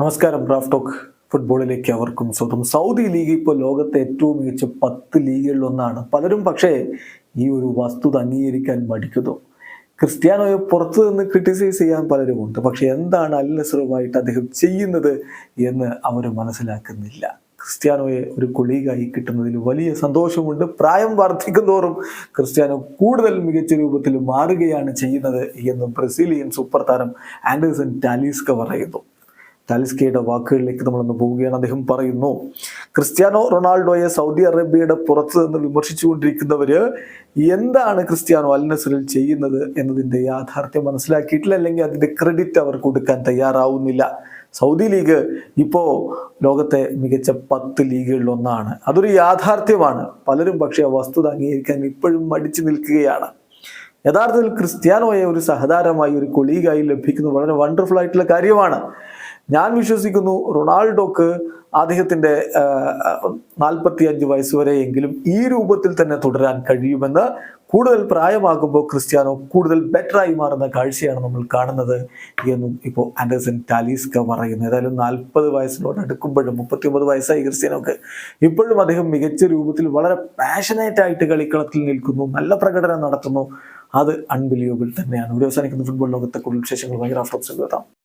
നമസ്കാരം റാഫ് ഫുട്ബോളിലേക്ക് അവർക്കും സ്വന്തം. സൗദി ലീഗ് ഇപ്പോൾ ലോകത്തെ ഏറ്റവും മികച്ച പത്ത് ലീഗുകളിലൊന്നാണ് പലരും പക്ഷേ ഈ ഒരു വസ്തുത അംഗീകരിക്കാൻ മടിക്കുന്നു. ക്രിസ്ത്യാനോയെ പുറത്തു നിന്ന് ക്രിട്ടിസൈസ് ചെയ്യാൻ പലരുമുണ്ട്. പക്ഷെ എന്താണ് അൽ നസറുമായിട്ട് അദ്ദേഹം ചെയ്യുന്നത് എന്ന് അവർ മനസ്സിലാക്കുന്നില്ല. ക്രിസ്ത്യാനോയെ ഒരു കൊളീഗായി കിട്ടുന്നതിൽ വലിയ സന്തോഷമുണ്ട്. പ്രായം വർദ്ധിക്കുന്തോറും ക്രിസ്ത്യാനോ കൂടുതൽ മികച്ച രൂപത്തിൽ മാറുകയാണ് ചെയ്യുന്നത് എന്ന് ബ്രസീലിയൻ സൂപ്പർ താരം ആൻഡേഴ്സൺ ടാലീസ്ക പറയുന്നു. ടാലിസ്കയുടെ വാക്കുകളിലേക്ക് നമ്മളൊന്ന് പോവുകയാണ്. അദ്ദേഹം പറയുന്നു ക്രിസ്ത്യാനോ റൊണാൾഡോയെ സൗദി അറേബ്യയുടെ പുറത്ത് നിന്ന് വിമർശിച്ചുകൊണ്ടിരിക്കുന്നവര് എന്താണ് ക്രിസ്ത്യാനോ അൽ നസറിൽ ചെയ്യുന്നത് എന്നതിന്റെ യാഥാർത്ഥ്യം മനസ്സിലാക്കിയിട്ടില്ല. അല്ലെങ്കിൽ അതിന്റെ ക്രെഡിറ്റ് അവർ കൊടുക്കാൻ തയ്യാറാവുന്നില്ല. സൗദി ലീഗ് ഇപ്പോ ലോകത്തെ മികച്ച പത്ത് ലീഗുകളിൽ ഒന്നാണ് അതൊരു യാഥാർത്ഥ്യമാണ്. പലരും പക്ഷേ വസ്തുത അംഗീകരിക്കാൻ ഇപ്പോഴും മടിച്ചു നിൽക്കുകയാണ്. യഥാർത്ഥത്തിൽ ക്രിസ്ത്യാനോയെ ഒരു സഹതാരമായി ഒരു കൊളീഗായി ലഭിക്കുന്നത് വളരെ വണ്ടർഫുൾ ആയിട്ടുള്ള കാര്യമാണ്. ഞാൻ വിശ്വസിക്കുന്നു റൊണാൾഡോക്ക് അദ്ദേഹത്തിന്റെ നാൽപ്പത്തി അഞ്ച് വയസ്സ് വരെയെങ്കിലും ഈ രൂപത്തിൽ തന്നെ തുടരാൻ കഴിയുമെന്ന് കൂടുതൽ പ്രായമാകുമ്പോൾ ക്രിസ്ത്യാനോ കൂടുതൽ ബെറ്ററായി മാറുന്ന കാഴ്ചയാണ് നമ്മൾ കാണുന്നത് എന്നും ഇപ്പോൾ ആൻഡേഴ്സൺ ടാലീസ്ക പറയുന്നു. ഏതായാലും നാൽപ്പത് വയസ്സിനോട് അടുക്കുമ്പോഴും മുപ്പത്തിയൊമ്പത് വയസ്സായി ക്രിസ്ത്യാനോക്ക്. ഇപ്പോഴും അദ്ദേഹം മികച്ച രൂപത്തിൽ വളരെ പാഷനേറ്റ് ആയിട്ട് കളിക്കളത്തിൽ നിൽക്കുന്നു. നല്ല പ്രകടനം നടത്തുന്നു. അത് അൺബിലീവബിൾ തന്നെയാണ്. ഇവിടെ അവസാനിക്കുന്ന ഫുട്ബോൾ ലോകത്തെ കൂടുതൽ വിശേഷങ്ങൾ ഭയങ്കര ആഫ്റ്റോപ്സ് എത്താം.